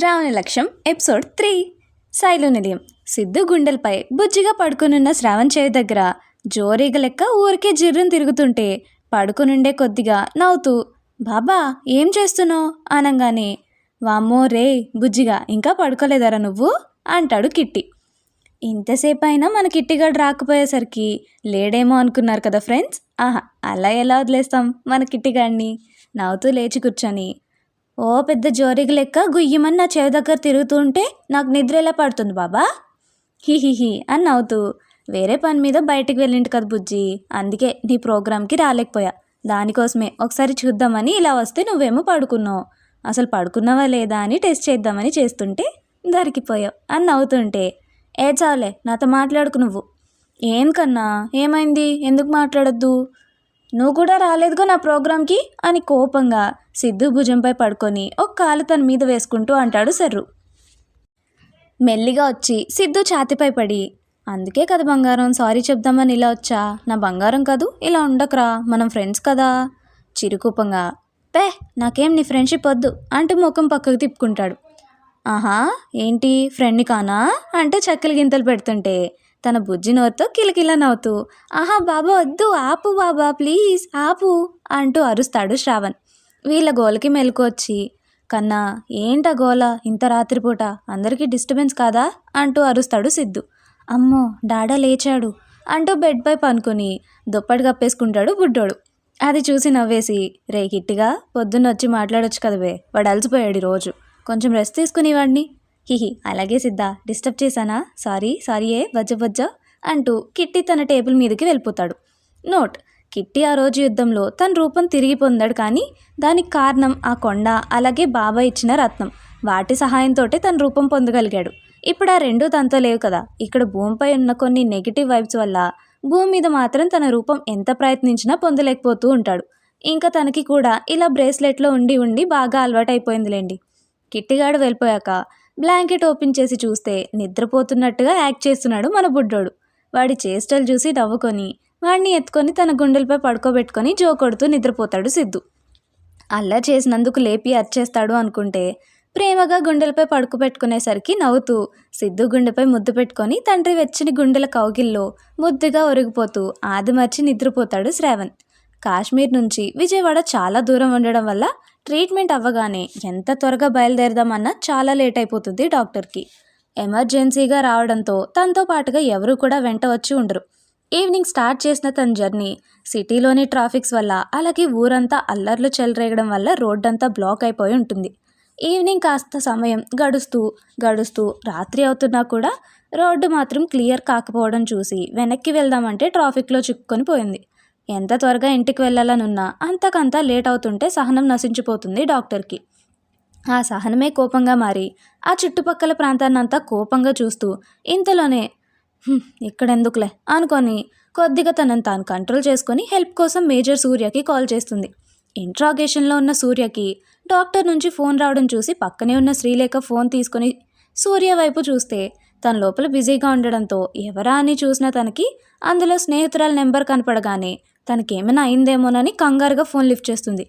శ్రావణ లక్ష్యం episode three. Shailu నిలయం. సిద్ధు గుండెలపై బుజ్జిగా పడుకునున్న శ్రావణ్ చేయి దగ్గర జోరీగ లెక్క ఊరికే జిర్రును తిరుగుతుంటే పడుకునుండే కొద్దిగా నవ్వుతూ బాబా ఏం చేస్తున్నావు? అనగానే వామ్మో రే బుజ్జిగా ఇంకా పడుకోలేదరా నువ్వు? అంటాడు కిట్టి. ఇంతసేపు అయినా మన కిట్టిగాడు రాకపోయేసరికి లేడేమో అనుకున్నారు కదా ఫ్రెండ్స్? ఆహా అలా ఎలా వదిలేస్తాం మన కిట్టిగాడిని? నవ్వుతూ లేచి కూర్చొని ఓ పెద్ద జోరిగి లెక్క గుయ్యమని నా చెవి దగ్గర తిరుగుతూ ఉంటే నాకు నిద్ర ఎలా పడుతుంది బాబా? హిహిహి అని నవ్వుతూ వేరే పని మీద బయటికి వెళ్ళింటి కదా బుజ్జి అందుకే నీ ప్రోగ్రామ్కి రాలేకపోయా. దానికోసమే ఒకసారి చూద్దామని ఇలా వస్తే నువ్వేమో పడుకున్నావు. అసలు పడుకున్నావా లేదా అని టెస్ట్ చేద్దామని చేస్తుంటే దొరికిపోయావు అని నవ్వుతుంటే ఏ చాలే నాతో మాట్లాడుకు నువ్వు. ఏం కన్నా? ఏమైంది? ఎందుకు మాట్లాడొద్దు? నువ్వు కూడా రాలేదుగా నా ప్రోగ్రాంకి? అని కోపంగా సిద్ధు భుజంపై పడుకొని ఒక కాలు తన మీద వేసుకుంటూ అంటాడు సర్రు. మెల్లిగా వచ్చి సిద్ధు ఛాతిపై పడి అందుకే కదా బంగారం సారీ చెప్దామని ఇలా వచ్చా? నా బంగారం కాదు ఇలా ఉండకరా మనం ఫ్రెండ్స్ కదా. చిరుకూపంగా పే నాకేం నీ ఫ్రెండ్షిప్ వద్దు అంటూ ముఖం పక్కకు తిప్పుకుంటాడు. ఆహా ఏంటి ఫ్రెండ్ని కానా? అంటూ చక్కలు గింతలు పెడుతుంటే తన బుజ్జి నోరుతో కిలకిల నవ్వుతూ ఆహా బాబా వద్దు ఆపు బాబా ప్లీజ్ ఆపు అంటూ అరుస్తాడు శ్రావణ్. వీళ్ళ గోలకి మెలుకొచ్చి కన్నా ఏంట గోల ఇంత రాత్రిపూట అందరికీ డిస్టర్బెన్స్ కాదా? అంటూ అరుస్తాడు సిద్ధు. అమ్మో డాడా లేచాడు అంటూ బెడ్పై పనుకొని దుప్పటి కప్పేసుకుంటాడు బుడ్డోడు. అది చూసి నవ్వేసి రే కిట్టిగా పొద్దున్న వచ్చి మాట్లాడొచ్చు కదవే వాడు అలసిపోయాడు రోజు. కొంచెం రెస్ట్ తీసుకుని వాడిని హిహి. అలాగే సిద్ధ డిస్టర్బ్ చేశానా? సారీ సారీ ఏ బజ్జ వజ్జ అంటూ కిట్టి తన టేబుల్ మీదకి వెళ్ళిపోతాడు. నోట్. కిట్టి ఆ రోజు యుద్ధంలో తన రూపం తిరిగి పొందాడు కానీ దానికి కారణం ఆ కొండ అలాగే బాబా ఇచ్చిన రత్నం. వాటి సహాయంతోటే తన రూపం పొందగలిగాడు. ఇప్పుడు ఆ రెండు తనతో లేవు కదా. ఇక్కడ భూమిపై ఉన్న కొన్ని నెగిటివ్ వైబ్స్ వల్ల భూమి మీద మాత్రం తన రూపం ఎంత ప్రయత్నించినా పొందలేకపోతూ ఉంటాడు. ఇంకా తనకి కూడా ఇలా బ్రేస్లెట్లో ఉండి ఉండి బాగా అలవాటైపోయిందిలేండి. కిట్టిగాడు వెళ్ళిపోయాక బ్లాంకెట్ ఓపెన్ చేసి చూస్తే నిద్రపోతున్నట్టుగా యాక్ట్ చేస్తున్నాడు మన బుడ్డోడు. వాడి చేష్టలు చూసి నవ్వుకొని వాడిని ఎత్తుకొని తన గుండెలపై పడుకోబెట్టుకొని జో కొడుతూ నిద్రపోతాడు సిద్ధు. అల్లా చేసినందుకు లేపి అర్చేస్తాడు అనుకుంటే ప్రేమగా గుండెలపై పడుకోబెట్టుకునేసరికి నవ్వుతూ సిద్ధు గుండెపై ముద్దు పెట్టుకొని తండ్రి వెచ్చని గుండెల కౌగిల్లో ముద్దుగా ఒరిగిపోతూ ఆదిమర్చి నిద్రపోతాడు శ్రావణ్. కాశ్మీర్ నుంచి విజయవాడ చాలా దూరం ఉండడం వల్ల ట్రీట్మెంట్ అవ్వగానే ఎంత త్వరగా బయలుదేరదామన్నా చాలా లేట్ అయిపోతుంది డాక్టర్కి. ఎమర్జెన్సీగా రావడంతో తనతో పాటుగా ఎవరు కూడా వెంట వచ్చి ఉండరు. ఈవినింగ్ స్టార్ట్ చేసిన తన జర్నీ సిటీలోని ట్రాఫిక్స్ వల్ల అలాగే ఊరంతా అల్లర్లు చెలరేగడం వల్ల రోడ్డంతా బ్లాక్ అయిపోయి ఉంటుంది. ఈవినింగ్ కాస్త సమయం గడుస్తూ గడుస్తూ రాత్రి అవుతున్నా కూడా రోడ్డు మాత్రం క్లియర్ కాకపోవడం చూసి వెనక్కి వెళ్దామంటే ట్రాఫిక్లో చిక్కుకొని పోయింది. ఎంత త్వరగా ఇంటికి వెళ్ళాలనున్నా అంతకంతా లేట్ అవుతుంటే సహనం నశించిపోతుంది డాక్టర్కి. ఆ సహనమే కోపంగా మారి ఆ చుట్టుపక్కల ప్రాంతాన్నంతా కోపంగా చూస్తూ ఇంతలోనే ఇక్కడెందుకులే అనుకొని కొద్దిగా తనని తాను కంట్రోల్ చేసుకొని హెల్ప్ కోసం మేజర్ సూర్యకి కాల్ చేస్తుంది. ఇంట్రాగేషన్లో ఉన్న సూర్యకి డాక్టర్ నుంచి ఫోన్ రావడం చూసి పక్కనే ఉన్న శ్రీలేఖ ఫోన్ తీసుకొని సూర్య వైపు చూస్తే తన లోపల బిజీగా ఉండడంతో ఎవరా అని చూసిన తనకి అందులో స్నేహితురాల నెంబర్ కనపడగానే తనకేమైనా అయిందేమోనని కంగారుగా ఫోన్ లిఫ్ట్ చేస్తుంది.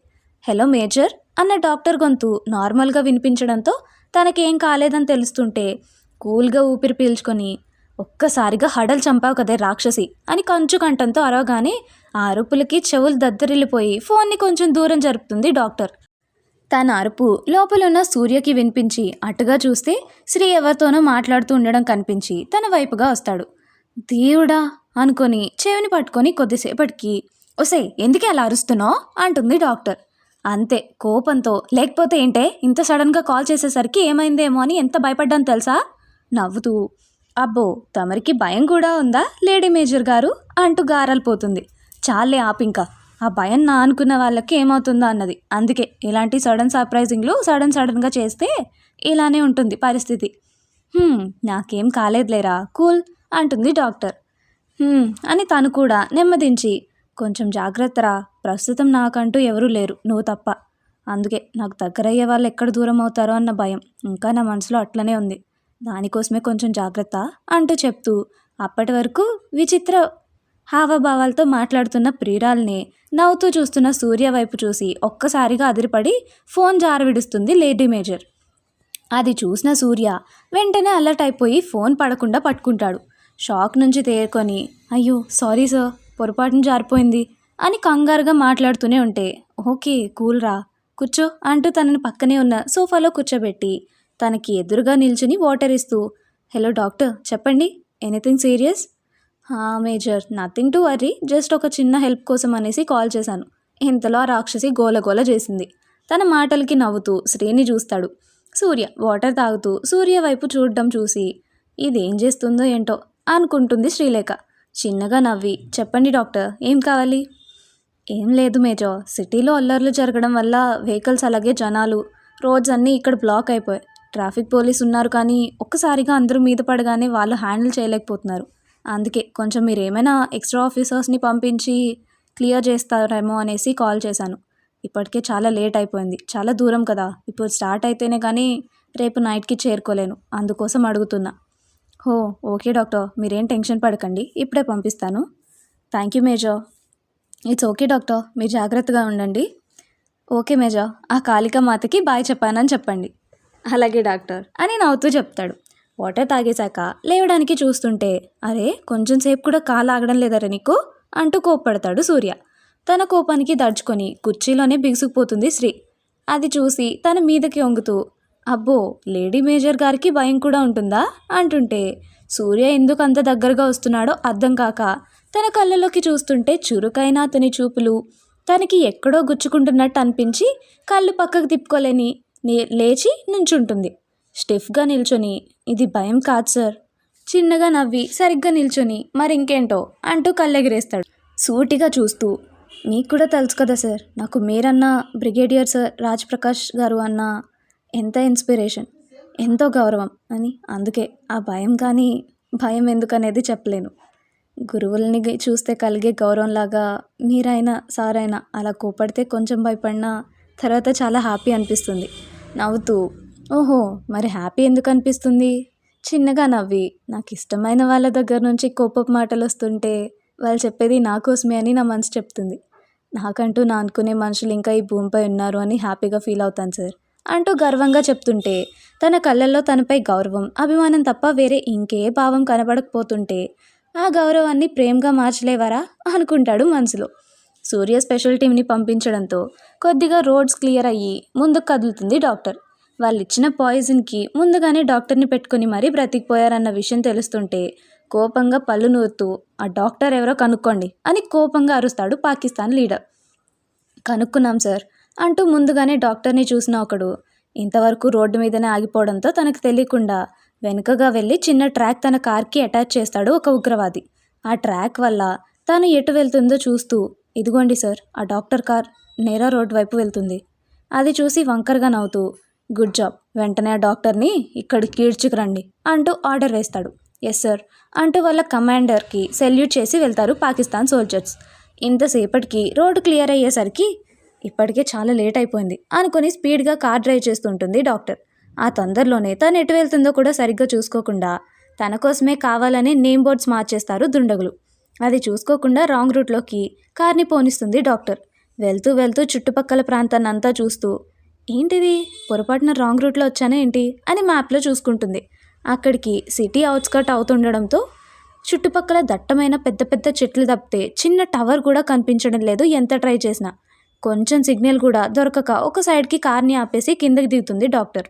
హలో మేజర్ అన్న డాక్టర్ గొంతు నార్మల్గా వినిపించడంతో తనకేం కాలేదని తెలుస్తుంటే కూల్గా ఊపిరి పీల్చుకొని ఒక్కసారిగా హడలు చంపావు కదే రాక్షసి అని కంచు కంఠంతో అరవగానే ఆ అరుపులకి చెవులు దద్దరిల్లిపోయి ఫోన్ని కొంచెం దూరం జరుపుతుంది డాక్టర్. తన అరుపు లోపలున్న సూర్యకి వినిపించి అటుగా చూస్తే శ్రీ ఎవరితోనో మాట్లాడుతూ ఉండడం కనిపించి తన వైపుగా వస్తాడు. దేవుడా అనుకొని చెవిని పట్టుకొని కొద్దిసేపటికి ఒసే ఎందుకే అలా అరుస్తున్నావు? అంటుంది డాక్టర్. అంతే కోపంతో. లేకపోతే ఏంటే ఇంత సడన్గా కాల్ చేసేసరికి ఏమైందేమో అని ఎంత భయపడ్డాను తెలుసా? నవ్వుతూ అబ్బో తమరికి భయం కూడా ఉందా లేడీ మేజర్ గారు? అంటూ గారలిపోతుంది చాలే ఆపింక ఆ భయం నా అనుకున్న వాళ్ళకి ఏమవుతుందో అన్నది. అందుకే ఇలాంటి సడన్ సర్ప్రైజింగ్లు సడన్ సడన్గా చేస్తే ఇలానే ఉంటుంది పరిస్థితి. నాకేం కాలేదులేరా కూల్? అంటుంది డాక్టర్. అని తను కూడా నెమ్మదించి కొంచెం జాగ్రత్తరా ప్రస్తుతం నాకంటూ ఎవరూ లేరు నువ్వు తప్ప. అందుకే నాకు దగ్గరయ్యే వాళ్ళు ఎక్కడ దూరం అవుతారో అన్న భయం ఇంకా నా మనసులో అట్లనే ఉంది. దానికోసమే కొంచెం జాగ్రత్త అంటూ చెప్తూ అప్పటి వరకు విచిత్ర హావభావాలతో మాట్లాడుతున్న ప్రియురాల్ని నవ్వుతూ చూస్తున్న సూర్య వైపు చూసి ఒక్కసారిగా అదిరిపడి ఫోన్ జారవిడుస్తుంది లేడీ మేజర్. అది చూసిన సూర్య వెంటనే అలర్ట్ అయిపోయి ఫోన్ పడకుండా పట్టుకుంటాడు. షాక్ నుంచి తేరుకొని అయ్యో సారీ సార్ పొరపాటున జారిపోయింది అని కంగారుగా మాట్లాడుతూనే ఉంటే ఓకే కూల్ రా కూర్చో అంటూ తనని పక్కనే ఉన్న సోఫాలో కూర్చోబెట్టి తనకి ఎదురుగా నిల్చుని వాటర్ ఇస్తూ హలో డాక్టర్ చెప్పండి anything serious major nothing to worry just ఒక చిన్న హెల్ప్ కోసం అనేసి కాల్ చేశాను. ఇంతలో ఆ రాక్షసి గోలగోల చేసింది. తన మాటలకి నవ్వుతూ శ్రీని చూస్తాడు. సూర్య వాటర్ తాగుతూ సూర్య వైపు చూడడం చూసి ఇదేం చేస్తుందో ఏంటో అనుకుంటుంది శ్రీలేఖ. చిన్నగా నవ్వి చెప్పండి డాక్టర్ ఏం కావాలి? ఏం లేదు మేజర్ సిటీలో అల్లర్లు జరగడం వల్ల వెహికల్స్ అలాగే జనాలు రోడ్స్ అన్నీ ఇక్కడ బ్లాక్ అయిపోయాయి. ట్రాఫిక్ పోలీస్ ఉన్నారు కానీ ఒక్కసారిగా అందరూ మీద పడగానే వాళ్ళు హ్యాండిల్ చేయలేకపోతున్నారు. అందుకే కొంచెం మీరు ఏమైనా ఎక్స్ట్రా ఆఫీసర్స్ని పంపించి క్లియర్ చేస్తారేమో అనేసి కాల్ చేశాను. ఇప్పటికే చాలా లేట్ అయిపోయింది చాలా దూరం కదా. ఇప్పుడు స్టార్ట్ అయితేనే కానీ రేపు నైట్కి చేరుకోలేను అందుకోసం అడుగుతున్నా. హో ఓకే డాక్టర్. మీరేం టెన్షన్ పడకండి. ఇప్పుడే పంపిస్తాను. Thank you major. It's okay doctor. మీరు జాగ్రత్తగా ఉండండి. ఓకే మేజా ఆ కాళిక మాతకి బాయ్ చెప్పానని చెప్పండి. అలాగే డాక్టర్. అని నవ్వుతూ చెప్తాడు. వాటర్ తాగేశాక లేవడానికి చూస్తుంటే అరే కొంచెం సేపు కూడా కాలు ఆగడం లేదరా నీకు? అంటూ కోప్పడతాడు సూర్య. తన కోపానికి దడుచుకొని కుర్చీలోనే బిగుసుకుపోతుంది శ్రీ. అది చూసి తన మీదకి వంగుతూ అబ్బో లేడీ మేజర్ గారికి భయం కూడా ఉంటుందా? అంటుంటే సూర్య ఎందుకు అంత దగ్గరగా వస్తున్నాడో అర్థం కాక తన కళ్ళలోకి చూస్తుంటే చురుకైన అతని చూపులు. తనకి ఎక్కడో గుచ్చుకుంటున్నట్టు అనిపించి కళ్ళు పక్కకు తిప్పుకోలేని లేచి నుంచుంటుంది. స్టిఫ్గా నిల్చొని ఇది భయం కాదు సార్. చిన్నగా నవ్వి సరిగ్గా నిల్చొని మరింకేంటో అంటూ కళ్ళెగిరేస్తాడు. సూటిగా చూస్తూ మీకు కూడా తెలుసు కదా సార్ నాకు మీరన్నా బ్రిగేడియర్ సార్ రాజ్ ప్రకాష్ గారు అన్న ఎంత ఇన్స్పిరేషన్ ఎంతో గౌరవం అని. అందుకే ఆ భయం కానీ భయం ఎందుకనేది చెప్పలేను. గురువుల్ని చూస్తే కలిగే గౌరవంలాగా మీరైనా సారైనా అలా కోపడితే కొంచెం భయపడినా తర్వాత చాలా హ్యాపీ అనిపిస్తుంది. నవ్వుతూ ఓహో మరి హ్యాపీ ఎందుకు అనిపిస్తుంది? చిన్నగా నవ్వి నాకు ఇష్టమైన వాళ్ళ దగ్గర నుంచి కోపపు మాటలు వస్తుంటే వాళ్ళు చెప్పేది నా కోసమే అని నా మనసు చెప్తుంది. నాకంటూ నా అనుకునే మనుషులు ఇంకా ఈ భూమిపై ఉన్నారు అని హ్యాపీగా ఫీల్ అవుతాను సార్. అంటూ గర్వంగా చెప్తుంటే తన కళ్ళల్లో తనపై గౌరవం అభిమానం తప్ప వేరే ఇంకే భావం కనబడకపోతుంటే ఆ గౌరవాన్ని ప్రేమగా మార్చలేవారా అనుకుంటాడు మనసులో. సూర్య స్పెషల్ టీంని పంపించడంతో కొద్దిగా రోడ్స్ క్లియర్ అయ్యి ముందుకు కదులుతుంది డాక్టర్. వాళ్ళు ఇచ్చిన పాయిజన్కి ముందుగానే డాక్టర్ని పెట్టుకుని మరీ బ్రతికిపోయారన్న విషయం తెలుస్తుంటే కోపంగా పళ్ళు నూరుతూ ఆ డాక్టర్ ఎవరో కనుక్కోండి అని కోపంగా అరుస్తాడు పాకిస్తాన్ లీడర్. కనుక్కున్నాం సార్ అంటూ ముందుగానే డాక్టర్ని చూసిన ఒకడు. ఇంతవరకు రోడ్డు మీదనే ఆగిపోవడంతో తనకు తెలియకుండా వెనుకగా వెళ్ళి చిన్న ట్రాక్ తన కార్కి అటాచ్ చేస్తాడు ఒక ఉగ్రవాది. ఆ ట్రాక్ వల్ల తాను ఎటు వెళ్తుందో చూస్తూ ఇదిగోండి సార్ ఆ డాక్టర్ కార్ నేరా రోడ్ వైపు వెళ్తుంది. అది చూసి వంకరగా నవ్వుతూ గుడ్ జాబ్ వెంటనే ఆ డాక్టర్ని ఇక్కడికి కీడ్చుకురండి అంటూ ఆర్డర్ వేస్తాడు. ఎస్ సార్ అంటూ వాళ్ళ కమాండర్కి సెల్యూట్ చేసి వెళ్తారు పాకిస్తాన్ సోల్జర్స్. ఇంతసేపటికి రోడ్డు క్లియర్ అయ్యేసరికి ఇప్పటికే చాలా లేట్ అయిపోయింది అనుకుని స్పీడ్గా కార్ డ్రైవ్ చేస్తుంటుంది డాక్టర్. ఆ తొందరలోనే తను ఎటు వెళ్తుందో కూడా సరిగ్గా చూసుకోకుండా తన కోసమే కావాలనే నేమ్ బోర్డ్స్ మార్చేస్తారు దుండగులు. అది చూసుకోకుండా రాంగ్ రూట్లోకి కార్ని పోనిస్తుంది డాక్టర్. వెళ్తూ వెళ్తూ చుట్టుపక్కల ప్రాంతాన్ని అంతా చూస్తూ ఏంటిది? పొరపాటున రాంగ్ రూట్లో వచ్చానా ఏంటి? అని మ్యాప్లో చూసుకుంటుంది. అక్కడికి సిటీ అవుట్స్కట్ అవుతుండడంతో చుట్టుపక్కల దట్టమైన పెద్ద పెద్ద చెట్లు తప్పితే చిన్న టవర్ కూడా కనిపించడం లేదు ఎంత ట్రై చేసినా. కొంచెం సిగ్నల్ కూడా దొరకక ఒక సైడ్కి కార్ని ఆపేసి కిందకి దిగుతుంది డాక్టర్.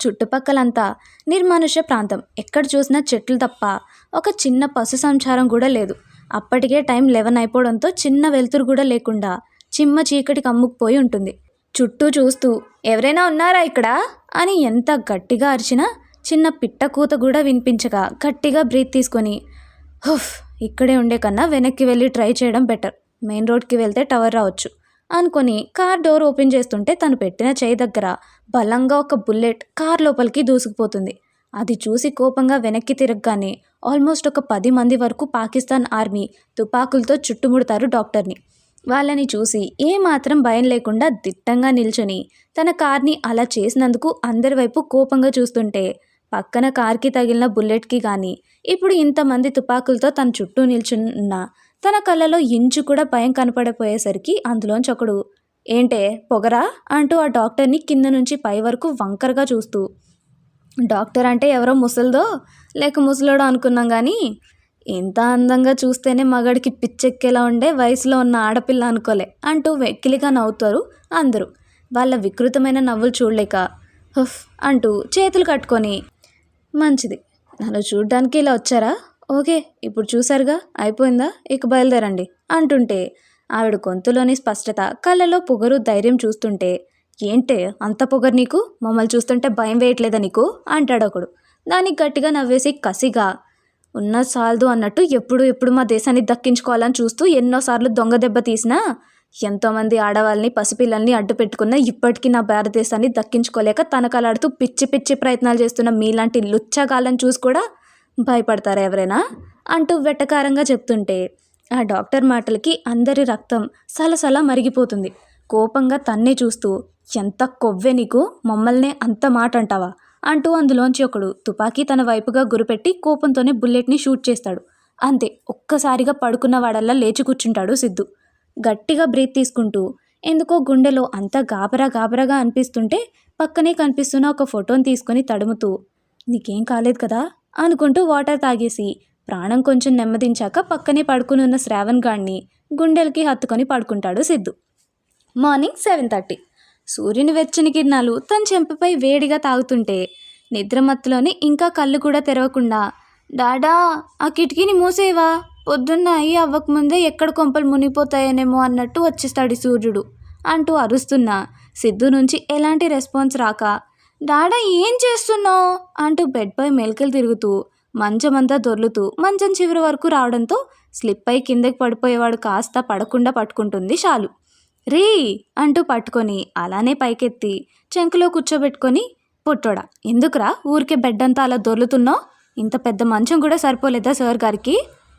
చుట్టుపక్కలంతా నిర్మానుష్య ప్రాంతం. ఎక్కడ చూసినా చెట్లు తప్ప ఒక చిన్న పశు సంచారం కూడా లేదు. అప్పటికే టైం లెవెన్ అయిపోవడంతో చిన్న వెలుతురు కూడా లేకుండా చిమ్మ చీకటి కమ్ముకుపోయి ఉంటుంది. చుట్టూ చూస్తూ ఎవరైనా ఉన్నారా ఇక్కడ? అని ఎంత గట్టిగా అరిచినా చిన్న పిట్ట కూత కూడా వినిపించగా గట్టిగా బ్రీత్ తీసుకొని హుఫ్ ఇక్కడే ఉండే కన్నా వెనక్కి వెళ్ళి ట్రై చేయడం బెటర్. మెయిన్ రోడ్కి వెళ్తే టవర్ రావచ్చు. అనుకొని కార్ డోర్ ఓపెన్ చేస్తుంటే తను పెట్టిన చేయి దగ్గర బలంగా ఒక బుల్లెట్ కార్ లోపలికి దూసుకుపోతుంది. అది చూసి కోపంగా వెనక్కి తిరగగానే ఆల్మోస్ట్ ఒక పది మంది వరకు పాకిస్తాన్ ఆర్మీ తుపాకులతో చుట్టుముడతారు డాక్టర్ని. వాళ్ళని చూసి ఏమాత్రం భయం లేకుండా దిట్టంగా నిల్చొని తన కార్ని అలా చేసినందుకు అందరి వైపు కోపంగా చూస్తుంటే పక్కన కార్కి తగిలిన బుల్లెట్కి కానీ ఇప్పుడు ఇంతమంది తుపాకులతో తన చుట్టూ నిల్చున్న తన కళ్ళలో ఇంచు కూడా భయం కనపడపోయేసరికి అందులోంచి ఒకడు ఏంటే పొగరా? అంటూ ఆ డాక్టర్ని కింద నుంచి పై వరకు వంకరగా చూస్తూ డాక్టర్ అంటే ఎవరో ముసలిదో? లేక ముసలోడో అనుకున్నాం కానీ ఇంత అందంగా చూస్తేనే మగాడికి పిచ్చెక్కేలా ఉండే వయసులో ఉన్న ఆడపిల్ల అనుకోలే అంటూ వెక్కిలిగా నవ్వుతారు అందరూ. వాళ్ళ వికృతమైన నవ్వులు చూడలేక హుఫ్ అంటూ చేతులు కట్టుకొని మంచిది. నన్ను చూడ్డానికి ఇలా వచ్చారా? ఓకే ఇప్పుడు చూసారుగా అయిపోయిందా? ఇక బయలుదేరండి అంటుంటే. ఆవిడ గొంతులోని స్పష్టత కళ్ళలో పొగరు ధైర్యం చూస్తుంటే. ఏంటే అంత పొగరు నీకు? మమ్మల్ని చూస్తుంటే భయం వేయట్లేదా నీకు? అంటాడు ఒకడు. దానికి గట్టిగా నవ్వేసి కసిగా. ఉన్న సాల్దు అన్నట్టు ఎప్పుడు ఎప్పుడు మా దేశాన్ని దక్కించుకోవాలని చూస్తూ ఎన్నోసార్లు దొంగ దెబ్బ తీసినా ఎంతోమంది ఆడవాళ్ళని పసిపిల్లల్ని అడ్డు పెట్టుకున్న ఇప్పటికీ నా భారతదేశాన్ని దక్కించుకోలేక తనకలాడుతూ పిచ్చి పిచ్చి ప్రయత్నాలు చేస్తున్న మీలాంటి లుచ్చగాళ్ళని చూసి కూడా భయపడతారా ఎవరైనా? అంటూ వెటకారంగా చెప్తుంటే ఆ డాక్టర్ మాటలకి అందరి రక్తం సలసల మరిగిపోతుంది. కోపంగా తన్నే చూస్తూ ఎంత కొవ్వే నీకు? మమ్మల్నే అంత మాట అంటావా అంటూ అందులోంచి ఒకడు తుపాకీ తన వైపుగా గురిపెట్టి కోపంతోనే బుల్లెట్ని షూట్ చేస్తాడు. అంతే ఒక్కసారిగా పడుకున్న వాడల్లా లేచి కూర్చుంటాడు సిద్ధు. గట్టిగా బ్రీత్ తీసుకుంటూ ఎందుకో గుండెలో అంత గాబరా గాబరాగా అనిపిస్తుంటే పక్కనే కనిపిస్తున్న ఒక ఫోటోని తీసుకొని తడుముతూ నీకేం కాలేదు కదా? అనుకుంటూ వాటర్ తాగేసి ప్రాణం కొంచెం నెమ్మదించాక పక్కనే పడుకుని ఉన్న శ్రావణ్ గాడిని గుండెలకి హత్తుకొని పడుకుంటాడు సిద్ధు. Morning seven thirty. సూర్యుని వెచ్చని కిరణాలు తన చెంపపై వేడిగా తాగుతుంటే నిద్రమత్తులోనే ఇంకా కళ్ళు కూడా తెరవకుండా డాడా ఆ కిటికీని మూసేవా? పొద్దున్న అయ్యి అవ్వకముందే ఎక్కడ కొంపలు మునిగిపోతాయనేమో అన్నట్టు వచ్చేస్తాడు సూర్యుడు అంటూ అరుస్తున్నా సిద్ధు నుంచి ఎలాంటి రెస్పాన్స్ రాక డాడా ఏం చేస్తున్నావు? అంటూ బెడ్పై మెలికలు తిరుగుతూ మంచమంతా దొర్లుతూ మంచం చివరి వరకు రావడంతో స్లిప్ అయి కిందకి పడిపోయేవాడు కాస్త పడకుండా పట్టుకుంటుంది షాలు. రీ! అంటూ పట్టుకొని అలానే పైకెత్తి చెంకులో కూర్చోబెట్టుకొని పుట్టోడా ఎందుకురా ఊరికే బెడ్ అంతా అలా దొర్లుతున్నావు? ఇంత పెద్ద మంచం కూడా సరిపోలేదా సార్ గారికి?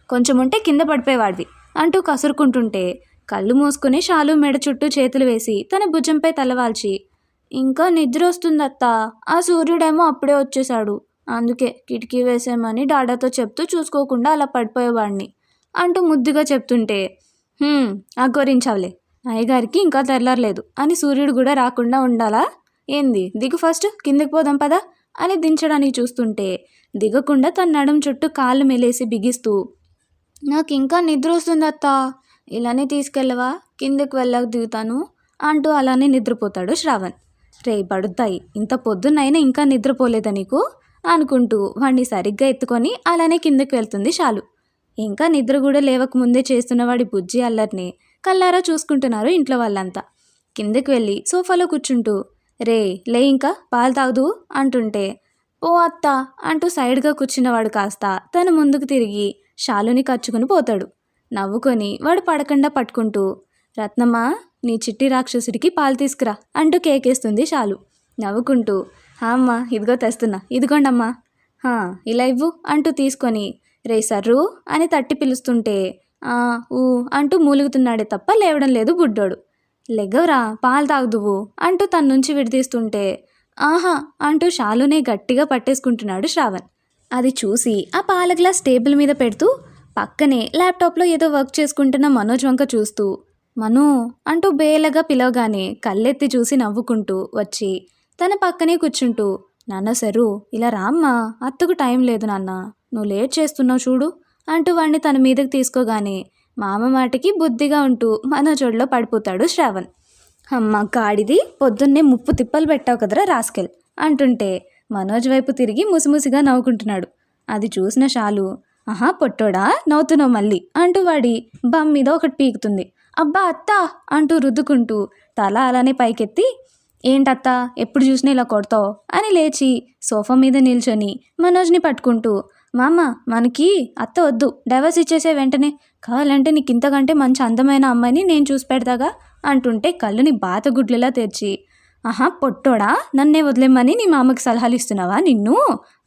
కొంచెం ఉంటే కింద పడిపోయేవాడివి అంటూ కసురుకుంటుంటే కళ్ళు మూసుకుని షాలు మెడ చుట్టూ చేతులు వేసి తన భుజంపై తలవాల్చి ఇంకా నిద్ర వస్తుంది అత్త ఆ సూర్యుడేమో అప్పుడే వచ్చేసాడు అందుకే కిటికీ వేసేమని డాడాతో చెప్తూ చూసుకోకుండా అలా పడిపోయేవాడిని అంటూ ముద్దుగా చెప్తుంటే "హ్మ్, ఆ అయ్యగారికి ఇంకా తెల్లర్లేదు. అని సూర్యుడు కూడా రాకుండా ఉండాలా? ఏంది? దిగు ఫస్ట్ కిందకి పోదాం పదా అని దించడానికి చూస్తుంటే దిగకుండా తన నడుం చుట్టూ కాళ్ళు మెలేసి బిగిస్తూ నాకు ఇంకా నిద్ర వస్తుంది ఇలానే తీసుకెళ్ళవా? కిందకి వెళ్ళక దిగుతాను అంటూ అలానే నిద్రపోతాడు శ్రావణ్. రే పడుతాయి ఇంత పొద్దున్నైనా ఇంకా నిద్రపోలేదా నీకు? అనుకుంటూ వాడిని సరిగ్గా ఎత్తుకొని అలానే కిందకి వెళ్తుంది షాలు. ఇంకా నిద్ర కూడా లేవకముందే చేస్తున్న వాడి బుజ్జి అల్లరిని కల్లారా చూసుకుంటున్నారు ఇంట్లో వాళ్ళంతా. కిందకి వెళ్ళి సోఫాలో కూర్చుంటూ రే లే ఇంకా పాలు తాగుదు? అంటుంటే ఓ అత్త అంటూ సైడ్గా కూర్చున్నవాడు కాస్త తన ముందుకు తిరిగి షాలుని కచ్చుకుని పోతాడు. నవ్వుకొని వాడు పడకుండా పట్టుకుంటూ రత్నమ్మ నీ చిట్టి రాక్షసుడికి పాలు తీసుకురా అంటూ కేకేస్తుంది షాలు. నవ్వుకుంటూ "హా అమ్మా ఇదిగో తెస్తున్నా. ఇదిగోండమ్మా. "హా, ఇలా ఇవ్వు అంటూ తీసుకొని రే సర్రు అని తట్టి పిలుస్తుంటే "ఆ, ఊ అంటూ మూలుగుతున్నాడే తప్ప లేవడం లేదు బుడ్డోడు. లెగవరా పాలు తాగుదువు అంటూ తన నుంచి విడదీస్తుంటే ఆహా అంటూ షాలునే గట్టిగా పట్టేసుకుంటున్నాడు శ్రావణ్. అది చూసి ఆ పాల గ్లాస్ టేబుల్ మీద పెడుతూ పక్కనే ల్యాప్టాప్లో ఏదో వర్క్ చేసుకుంటున్న మనోజ్ వంక చూస్తూ మను అంటూ బేలగా పిలవగానే కళ్ళెత్తి చూసి నవ్వుకుంటూ వచ్చి తన పక్కనే కూర్చుంటూ నాన్న సరు ఇలా రామ్మా అత్తకు టైం లేదు నాన్న నువ్వు లేట్ చేస్తున్నావు చూడు అంటూ వాడిని తన మీదకి తీసుకోగానే మామ మాటకి బుద్ధిగా ఉంటూ మనోజోడిలో పడిపోతాడు శ్రావణ్. అమ్మ గాడిది పొద్దున్నే ముప్పు తిప్పలు పెట్టావు కదరా రాస్కెల్ అంటుంటే మనోజ్ వైపు తిరిగి ముసిముసిగా నవ్వుకుంటున్నాడు. అది చూసిన షాలు ఆహా పొట్టోడా నవ్వుతున్నావు మళ్ళీ అంటూ వాడి బమ్ మీద ఒకటి పీకుతుంది. అబ్బా అత్త అంటూ రుద్దుకుంటూ తల అలానే పైకెత్తి ఏంటత్తా ఎప్పుడు చూసినా ఇలా కొడతావు? అని లేచి సోఫా మీద నిల్చొని మనోజ్ని పట్టుకుంటూ మామ మనకి అత్త వద్దు డైవర్స్ ఇచ్చేసే వెంటనే. కావాలంటే నీకు ఇంతకంటే మంచి అందమైన అమ్మాయిని నేను చూసి పెడతాగా? అంటుంటే కళ్ళుని బాతగుడ్లలా తెరిచి ఆహా పొట్టోడా నన్నే వదిలేమని నీ మామకి సలహాలు ఇస్తున్నావా నిన్ను?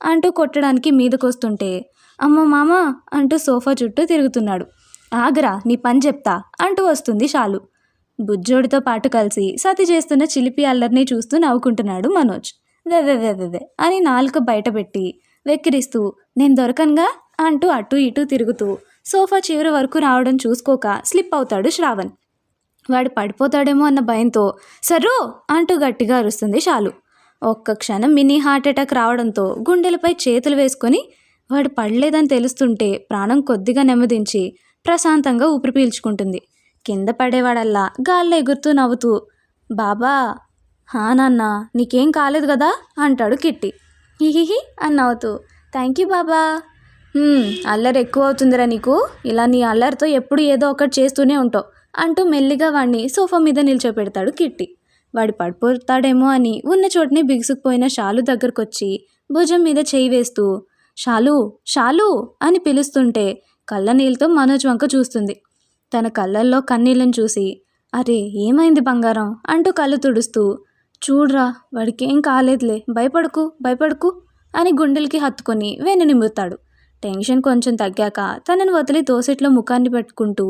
అంటూ కొట్టడానికి మీదకొస్తుంటే అమ్మ మామ అంటూ సోఫా చుట్టూ తిరుగుతున్నాడు. ఆగరా నీ పని చెప్తా అంటూ వస్తుంది షాలు. బుజ్జోడితో పాటు కలిసి సతి చేస్తున్న చిలిపి అల్లరిని చూస్తూ నవ్వుకుంటున్నాడు మనోజ్. వెవెవెవెవె అని నాలుక బయటపెట్టి వెక్కిరిస్తూ నేను దొరకనుగా? అంటూ అటు ఇటు తిరుగుతూ సోఫా చివరి వరకు రావడం చూసుకోక స్లిప్ అవుతాడు శ్రావణ్. వాడు పడిపోతాడేమో అన్న భయంతో సర్రో! అంటూ గట్టిగా అరుస్తుంది షాలు. ఒక్క క్షణం మినీ హార్ట్ అటాక్ రావడంతో గుండెలపై చేతులు వేసుకొని వాడు పడలేదని తెలుస్తుంటే ప్రాణం కొద్దిగా నెమ్మదించి ప్రశాంతంగా ఊపిరి పీల్చుకుంటుంది. కింద పడేవాడల్లా గాల్లో ఎగురుతూ నవ్వుతూ బాబా హా నాన్న నీకేం కాలేదు కదా? అంటాడు కిట్టి. హిహిహి అని నవ్వుతూ థ్యాంక్ యూ బాబా. అల్లరి ఎక్కువ అవుతుందిరా నీకు. ఇలా నీ అల్లరితో ఎప్పుడు ఏదో ఒకటి చేస్తూనే ఉంటావు అంటూ మెల్లిగా వాడిని సోఫా మీద నిల్చోపెడతాడు కిట్టి. వాడి పడిపోతాడేమో అని ఉన్న చోటనే బిగుసుకుపోయిన షాలు దగ్గరకొచ్చి భుజం మీద చేయి వేస్తూ షాలు షాలు అని పిలుస్తుంటే కళ్ళ నీళ్ళతో మనోజ్ వంక చూస్తుంది. తన కళ్ళల్లో కన్నీళ్ళని చూసి అరే ఏమైంది బంగారం? అంటూ కళ్ళు తుడుస్తూ చూడ్రా వాడికేం కాలేదులే భయపడకు భయపడకు అని గుండెలకి హత్తుకొని వెను నింపుతాడు టెన్షన్ కొంచెం తగ్గాక తనను వదిలి దోసెట్లో ముఖాన్ని పెట్టుకుంటూ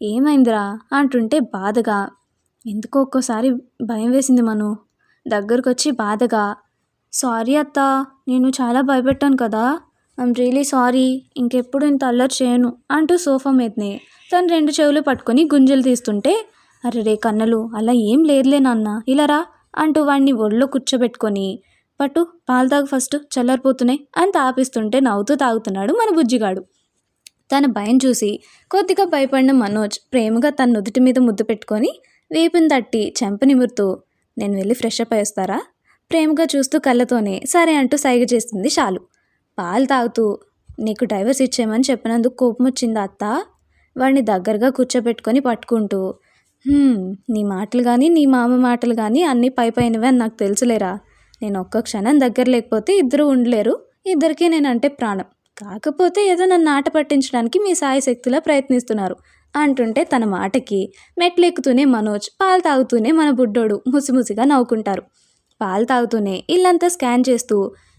ఏమైందిరా? అంటుంటే బాధగా ఎందుకో ఒక్కోసారి భయం వేసింది మను దగ్గరకు వచ్చి బాధగా సారీ అత్త నేను చాలా భయపెట్టాను కదా ఐమ్ రియలీ సారీ ఇంకెప్పుడు ఇంత అల్లరి చేయను అంటూ సోఫా మీదనే తను రెండు చెవులు పట్టుకొని గుంజలు తీస్తుంటే అరే రే కన్నలు అలా ఏం లేదులే నాన్న ఇలా రా అంటూ వాడిని ఒళ్ళో కూర్చోబెట్టుకొని పట్టు పాలు తాగు ఫస్ట్ చల్లారిపోతున్నాయి అని తాపిస్తుంటే నవ్వుతూ తాగుతున్నాడు మన బుజ్జిగాడు. తన భయం చూసి కొద్దిగా భయపడిన మనోజ్ ప్రేమగా తన నుదుటి మీద ముద్దు పెట్టుకొని వేపుని తట్టి చెంప నిమురుతూ నేను వెళ్ళి ఫ్రెష్ అప్ అయ్యేస్తారా ప్రేమగా చూస్తూ కళ్ళతోనే సరే అంటూ సైగ చేస్తుంది షాలు. పాలు తాగుతూ నీకు డైవర్స్ ఇచ్చేయమని చెప్పినందుకు కోపం వచ్చింది అత్త. వాడిని దగ్గరగా కూర్చోబెట్టుకొని పట్టుకుంటూ నీ మాటలు కానీ నీ మామ మాటలు కానీ అన్నీ పై పైనవే అని నాకు తెలుసులేరా. నేను ఒక్క క్షణం దగ్గర లేకపోతే ఇద్దరు ఉండలేరు. ఇద్దరికీ నేనంటే ప్రాణం. కాకపోతే ఏదో నన్ను ఆట పట్టించడానికి మీ సాయి శక్తిలా ప్రయత్నిస్తున్నారు. అంటుంటే తన మాటకి మెట్లెక్కుతూనే మనోజ్ పాలు తాగుతూనే మన బుడ్డోడు ముసిముసిగా నవ్వుకుంటారు. పాలు తాగుతూనే ఇల్లంతా స్కాన్ చేస్తూ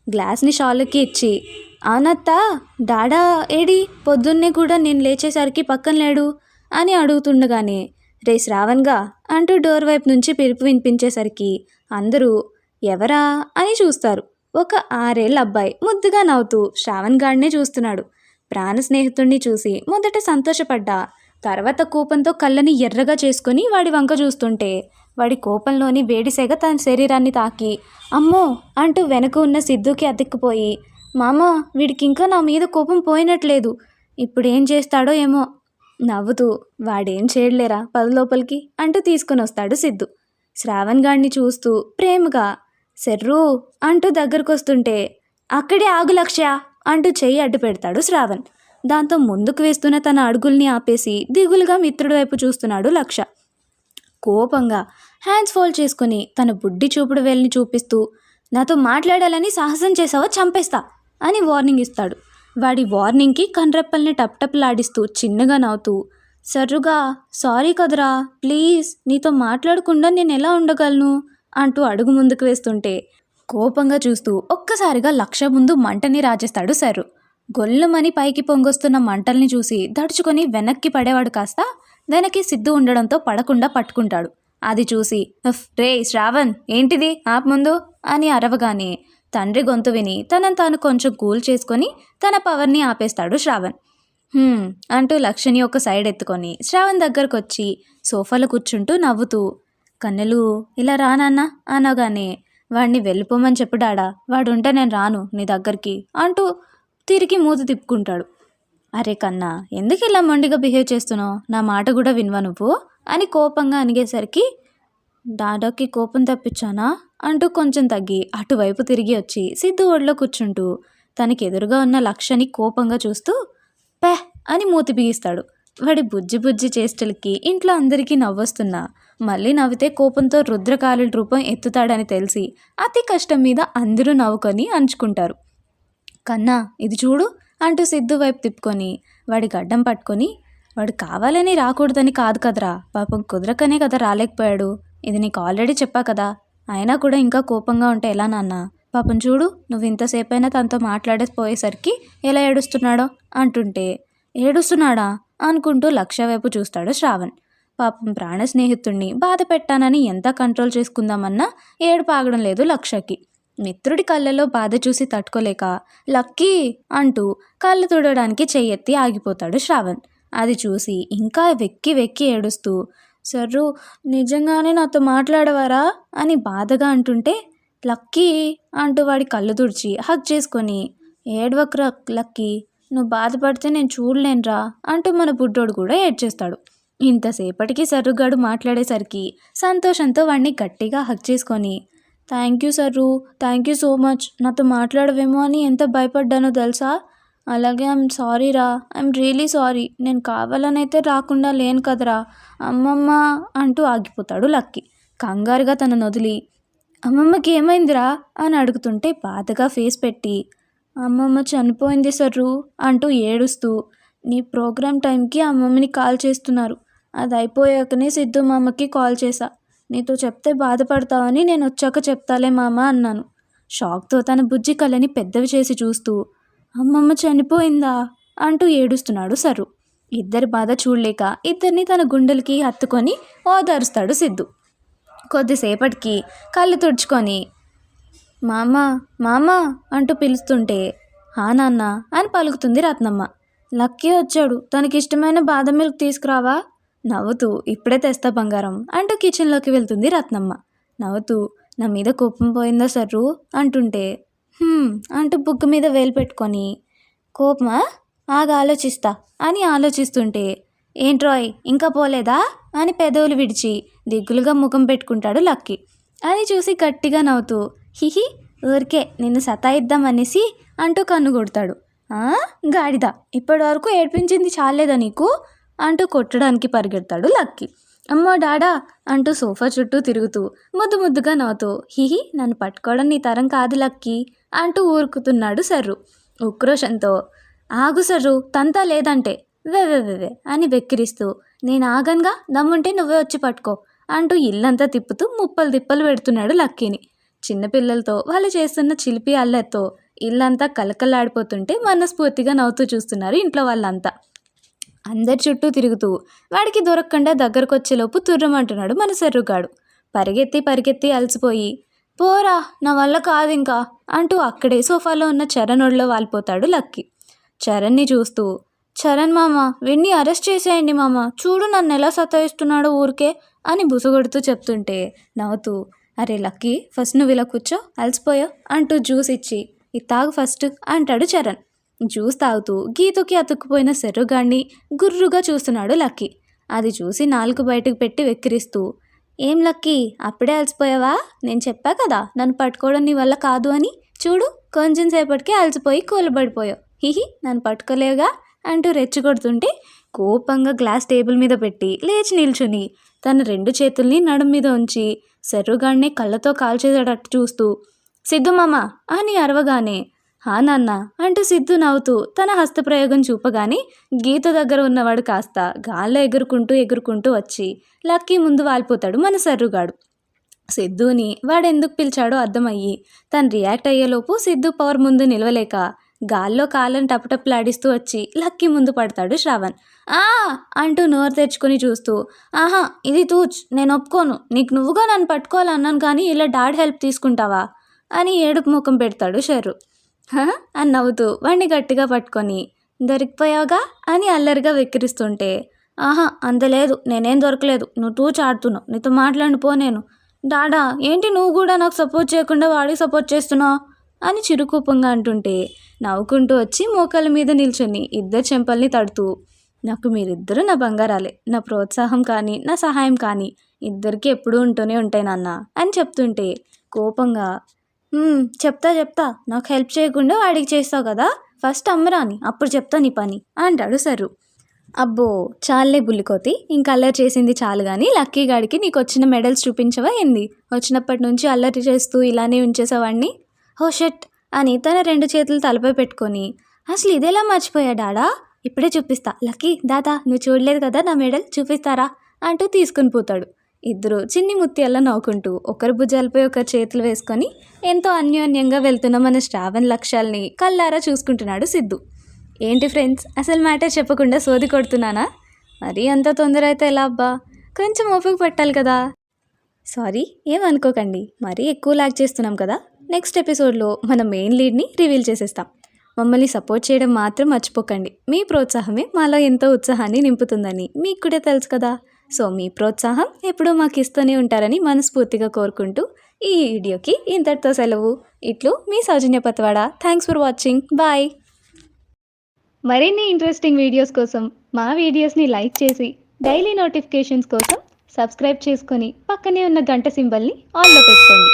గ్లాస్ని షాల్కి ఇచ్చి అవునత్తా డాడా ఏడి పొద్దున్నే కూడా నేను లేచేసరికి పక్కన లేడు? అని అడుగుతుండగానే రే శ్రావణ్గా అంటూ డోర్ వైపు నుంచి పిలుపు వినిపించేసరికి అందరూ ఎవరా? అని చూస్తారు. ఒక ఆరేళ్ళ అబ్బాయి ముద్దుగా నవ్వుతూ శ్రావణ్ గాడినే చూస్తున్నాడు. ప్రాణ స్నేహితుడిని చూసి మొదట సంతోషపడ్డా. తర్వాత కోపంతో కళ్ళని ఎర్రగా చేసుకొని వాడి వంక చూస్తుంటే వాడి కోపంలోని వేడిసెగ తన శరీరాన్ని తాకి. అమ్మో! అంటూ వెనక ఉన్న సిద్ధుకి అతిక్కుపోయి మామ వీడికి ఇంకా నా మీద కోపం పోయినట్లేదు. ఇప్పుడేం చేస్తాడో ఏమో నవ్వుతూ వాడేం చేయలేరా పది లోపలికి అంటూ తీసుకొని వస్తాడు సిద్ధు. శ్రావణ్ గాడిని చూస్తూ ప్రేమగా? సెర్రు? అంటూ దగ్గరకు వస్తుంటే అక్కడే ఆగు లక్ష్య అంటూ చెయ్యి అడ్డు పెడతాడు శ్రావణ్. దాంతో ముందుకు వేస్తున్న తన అడుగుల్ని ఆపేసి దిగులుగా మిత్రుడి వైపు చూస్తున్నాడు లక్ష్య. కోపంగా హ్యాండ్స్ ఫోల్డ్ చేసుకుని తన బుడ్డి చూపుడు వేలిని చూపిస్తూ నాతో మాట్లాడాలని సాహసం చేసావా చంపేస్తా అని వార్నింగ్ ఇస్తాడు. వాడి వార్నింగ్కి కన్రెప్పల్ని టప్ టప్లాడిస్తూ చిన్నగా నవ్వుతూ సర్రుగా సారీ కదరా ప్లీజ్ నీతో మాట్లాడకుండా నేను ఎలా ఉండగలను? అంటూ అడుగు ముందుకు వేస్తుంటే కోపంగా చూస్తూ ఒక్కసారిగా లక్ష ముందు మంటని రాజేస్తాడు సర్రు. గొల్లుమని పైకి పొంగొస్తున్న మంటల్ని చూసి దడుచుకొని వెనక్కి పడేవాడు కాస్త వెనక్కి సిద్ధు ఉండడంతో పడకుండా పట్టుకుంటాడు. అది చూసి రే శ్రావణ్ ఏంటిది? ఆప్ ముందు అని అరవగానే తండ్రి గొంతు విని తనను తాను కొంచెం కూల్ చేసుకొని తన పవర్ని ఆపేస్తాడు శ్రావణ్. అంటూ లక్ష్మిని ఒక సైడ్ ఎత్తుకొని శ్రావణ్ దగ్గరకు వచ్చి సోఫాలో కూర్చుంటూ నవ్వుతూ కన్నెలు ఇలా రానాన్న అనగానే వాడిని వెళ్ళిపోమని చెప్పుడాడా వాడుంటే నేను రాను నీ దగ్గరికి అంటూ తిరిగి మూత తిప్పుకుంటాడు. అరే కన్నా ఎందుకు ఇలా మొండిగా బిహేవ్ చేస్తున్నావు? నా మాట కూడా వినవా నువ్వు? అని కోపంగా అనిగేసరికి డాడాకి కోపం తప్పించానా? అంటూ కొంచెం తగ్గి అటువైపు తిరిగి వచ్చి సిద్ధు ఒడిలో కూర్చుంటూ తనకి ఎదురుగా ఉన్న లక్ష్యని కోపంగా చూస్తూ పే అని మూతి బిగిస్తాడు. వాడి బుజ్జి బుజ్జి చేష్టలకి ఇంట్లో అందరికీ నవ్వొస్తున్నా మళ్ళీ నవ్వితే కోపంతో రుద్రకాళి రూపం ఎత్తుతాడని తెలిసి అతి కష్టం మీద అందరూ నవ్వుకొని అంచుకుంటారు. కన్నా ఇది చూడు అంటూ సిద్ధు వైపు తిప్పుకొని వాడి గడ్డం పట్టుకొని వాడు కావాలని రాకూడదని కాదు కదరా. పాపం కుదరకనే కదా రాలేకపోయాడు. ఇది నీకు ఆల్రెడీ చెప్పా కదా. అయినా కూడా ఇంకా కోపంగా ఉంటే ఎలా నాన్న? పాపం చూడు నువ్వు ఇంతసేపైనా తనతో మాట్లాడేసిపోయేసరికి ఎలా ఏడుస్తున్నాడో? అంటుంటే ఏడుస్తున్నాడా? అనుకుంటూ లక్ష్య వైపు చూస్తాడు శ్రావణ్. పాపం ప్రాణ స్నేహితుణ్ణి బాధ పెట్టానని ఎంత కంట్రోల్ చేసుకుందామన్నా ఏడు పాగడం లేదు లక్ష్యకి మిత్రుడి కళ్ళలో బాధ చూసి తట్టుకోలేక లక్కీ అంటూ కళ్ళు తుడవడానికి చెయ్యెత్తి ఆగిపోతాడు శ్రావణ్. అది చూసి ఇంకా వెక్కి వెక్కి ఏడుస్తూ సర్రు నిజంగానే నాతో మాట్లాడవారా? అని బాధగా అంటుంటే లక్కీ అంటూ వాడి కళ్ళు తుడిచి హక్ చేసుకొని ఏడవక్రా లక్కీ నువ్వు బాధపడితే నేను చూడలేనురా అంటూ మన బుడ్డోడు కూడా ఏడ్చేస్తాడు. ఇంతసేపటికి సర్రుగాడు మాట్లాడేసరికి సంతోషంతో వాడిని గట్టిగా హక్ చేసుకొని thank you sir thank you so much నాతో మాట్లాడవేమో అని ఎంత భయపడ్డానో తెలుసా? అలాగే ఐఎమ్ సారీ రా. ఐఎమ్ రియలీ సారీ నేను కావాలనైతే రాకుండా లేను కదరా. అమ్మమ్మ అంటూ ఆగిపోతాడు లక్కీ. కంగారుగా తనను వదిలి అమ్మమ్మకి ఏమైందిరా? అని అడుగుతుంటే బాధగా ఫేస్ పెట్టి అమ్మమ్మ చనిపోయింది సర్రు అంటూ ఏడుస్తూ నీ ప్రోగ్రామ్ టైంకి అమ్మమ్మని కాల్ చేస్తున్నారు. అది అయిపోయాకనే సిద్ధు మామకి కాల్ చేశా. నీతో చెప్తే బాధపడతావని నేను వచ్చాక చెప్తాలే మామ అన్నాను. షాక్తో తన బుజ్జి కళ్ళని పెద్దవి చేసి చూస్తూ అమ్మమ్మ చనిపోయిందా? అంటూ ఏడుస్తున్నాడు సరు ఇద్దరి బాధ చూడలేక ఇద్దరిని తన గుండెలకి హత్తుకొని ఓదారుస్తాడు సిద్ధు. కొద్దిసేపటికి కళ్ళు తుడుచుకొని మామ మామ అంటూ పిలుస్తుంటే హా నాన్న అని పలుకుతుంది రత్నమ్మ. లక్కీ వచ్చాడు. తనకిష్టమైన బాదం మిల్క్ తీసుకురావా? నవ్వుతూ ఇప్పుడే తెస్తా బంగారం అంటూ కిచెన్లోకి వెళ్తుంది రత్నమ్మ. నవ్వుతూ నా మీద కోపం పోయిందా సర్రు? అంటుంటే అంటూ బుగ్గ మీద వేలు పెట్టుకొని కోపమా? ఆగా ఆలోచిస్తా అని ఆలోచిస్తుంటే ఏంట్రాయ్ ఇంకా పోలేదా? అని పెదవులు విడిచి దిగులుగా ముఖం పెట్టుకుంటాడు లక్కీ అది చూసి గట్టిగా నవ్వుతూ హిహి ఊరికే నిన్ను సతాయిద్దామనేసి అంటూ కన్ను కొడతాడు. గాడిద ఇప్పటి వరకు ఏడ్పించింది చాలేదా నీకు? అంటూ కొట్టడానికి పరిగెడతాడు లక్కీ. అమ్మో డాడా అంటూ సోఫా చుట్టూ తిరుగుతూ ముద్దు ముద్దుగా నవ్వుతూ హిహి నన్ను పట్టుకోవడం నీ తరం కాదు లక్కీ అంటూ ఊరుకుతున్నాడు సర్రు. ఉక్రోషంతో ఆగు సర్రు తంతా లేదంటే వెవెవెవే అని వెక్కిరిస్తూ నేను ఆగన్గా దమ్ముంటే నువ్వే వచ్చి పట్టుకో అంటూ ఇల్లంతా తిప్పుతూ ముప్పలు తిప్పలు పెడుతున్నాడు లక్కీని. చిన్నపిల్లలతో వాళ్ళు చేస్తున్న చిలిపి అల్లరితో ఇల్లంతా కలకల్లాడిపోతుంటే మనస్ఫూర్తిగా నవ్వుతూ చూస్తున్నారు ఇంట్లో వాళ్ళంతా. అందరి చుట్టూ తిరుగుతూ వాడికి దొరకకుండా దగ్గరకు వచ్చేలోపు తుర్రమంటున్నాడు మన సర్రుగాడు పరిగెత్తి పరిగెత్తి అలసిపోయి పోరా నా వల్ల కాదు ఇంకా అంటూ అక్కడే సోఫాలో ఉన్న చరణ్ ఒడిలో వాలిపోతాడు లక్కీ. చరణ్ని చూస్తూ చరణ్ మామ విన్ని అరెస్ట్ చేసేయండి మామ చూడు నన్ను ఎలా సతాయిస్తున్నాడో ఊరికే అని బుసగొడుతూ చెప్తుంటే నవ్వుతూ అరే లక్కీ ఫస్ట్ నువ్వు ఇలా కూర్చో అలసిపోయావు అంటూ జ్యూస్ ఇచ్చి ఇది తాగు ఫస్ట్ అంటాడు చరణ్. జ్యూస్ తాగుతూ గీతకి అతుక్కుపోయిన సెర్రుగాడిని గుర్రుగా చూస్తున్నాడు లక్కీ. అది చూసి నాలుగు బయటకు పెట్టి వెక్కిరిస్తూ ఏం లక్కీ అప్పుడే అలసిపోయావా? నేను చెప్పా కదా నన్ను పట్టుకోవడం నీ వల్ల కాదు అని. చూడు కొంచెం సేపటికే అలసిపోయి కూలబడిపోయావు. హిహి నన్ను పట్టుకోలేవుగా? అంటూ రెచ్చగొడుతుంటే కోపంగా గ్లాస్ టేబుల్ మీద పెట్టి లేచి నిల్చుని తన రెండు చేతుల్ని నడుం మీద ఉంచి సెర్రుగాడిని కళ్ళతో కాల్చేసేటట్టు చూస్తూ సిద్ధుమామ అని అరవగానే హా నాన్న అంటూ సిద్ధు నవ్వుతూ తన హస్తప్రయోగం చూపగానే గీత దగ్గర ఉన్నవాడు కాస్త గాల్లో ఎగురుకుంటూ ఎగురుకుంటూ వచ్చి లక్కీ ముందు వాలిపోతాడు మన సర్రుగాడు. సిద్ధుని వాడెందుకు పిలిచాడో అర్థమయ్యి తను రియాక్ట్ అయ్యేలోపు సిద్ధు పవర్ ముందు నిలవలేక గాల్లో కాళ్ళని టపటపలాడిస్తూ వచ్చి లక్కీ ముందు పడతాడు శ్రావణ్. ఆ! అంటూ నోరు తెచ్చుకొని చూస్తూ ఆహా ఇది తూచ్ నేను ఒప్పుకోను. నీకు నువ్వుగా నన్ను పట్టుకోవాలన్నాను కానీ ఇలా డాడ్ హెల్ప్ తీసుకుంటావా? అని ఏడుపు ముఖం పెడతాడు షర్రు. అని నవ్వుతూ వాడిని గట్టిగా పట్టుకొని దొరికిపోయావుగా? అని అల్లరిగా వెక్కిరిస్తుంటే ఆహా అందలేదు నేనేం దొరకలేదు నువ్వు టూ చాడుతున్నావు నీతో మాట్లాడి నేను. డాడా ఏంటి నువ్వు కూడా నాకు సపోర్ట్ చేయకుండా వాడికి సపోర్ట్ చేస్తున్నావు? అని చిరుకోపంగా అంటుంటే నవ్వుకుంటూ వచ్చి మోకాల మీద నిల్చొని ఇద్దరు చెంపల్ని తడుతూ నాకు మీరిద్దరూ నా బంగారాలే నా ప్రోత్సాహం కానీ నా సహాయం కానీ ఇద్దరికి ఎప్పుడూ ఉంటూనే ఉంటాయి నాన్న అని చెప్తుంటే కోపంగా చెప్తా చెప్తా. నాకు హెల్ప్ చేయకుండా వాడికి చేస్తావు కదా? ఫస్ట్ అమ్మరాని అప్పుడు చెప్తా నీ పని అంటాడు సరు. అబ్బో చాలే బుల్లికోతి. ఇంక అల్లరి చేసింది చాలు కానీ లక్కీ గాడికి నీకు వచ్చిన మెడల్స్ చూపించవా ఏంది? వచ్చినప్పటి నుంచి అల్లరి చేస్తూ ఇలానే ఉంచేసావాడిని హో షట్! అని తన రెండు చేతులు తలపై పెట్టుకొని అసలు ఇదేలా మర్చిపోయా డాడా ఇప్పుడే చూపిస్తా. లక్కీ దాదా నువ్వు చూడలేదు కదా నా మెడల్? చూపిస్తారా? అంటూ తీసుకుని పోతాడు. ఇద్దరు చిన్ని ముత్యాల నవ్వుకుంటూ ఒకరి భుజాలపై ఒకరు చేతులు వేసుకొని ఎంతో అన్యోన్యంగా వెళ్తున్న మన శ్రావణ్ లక్ష్యాల్ని కల్లారా చూసుకుంటున్నాడు సిద్ధు. ఏంటి ఫ్రెండ్స్ అసలు మ్యాటర్ చెప్పకుండా సోది కొడుతున్నానా? మరీ అంత తొందర అయితే ఎలా అబ్బా? కొంచెం ఓపిక పట్టాలి కదా. సారీ ఏమనుకోకండి మరీ ఎక్కువ లాగ్ చేస్తున్నాం కదా. నెక్స్ట్ ఎపిసోడ్లో మన మెయిన్ లీడ్ని రివీల్ చేసేస్తాం. మమ్మల్ని సపోర్ట్ చేయడం మాత్రం మర్చిపోకండి. మీ ప్రోత్సాహమే మాలో ఎంతో ఉత్సాహాన్ని నింపుతుందని మీకు కూడా తెలుసు కదా. సో మీ ప్రోత్సాహం ఎప్పుడూ మాకు ఇస్తూనే ఉంటారని మనస్ఫూర్తిగా కోరుకుంటూ ఈ వీడియోకి ఇంతటితో సెలవు. ఇట్లు మీ Soujanya Patwada. Thanks for watching bye మరిన్ని ఇంట్రెస్టింగ్ వీడియోస్ కోసం మా వీడియోస్ని లైక్ చేసి డైలీ నోటిఫికేషన్స్ కోసం సబ్స్క్రైబ్ చేసుకొని పక్కనే ఉన్న గంట సింబల్ని ఆన్లో పెట్టుకోండి.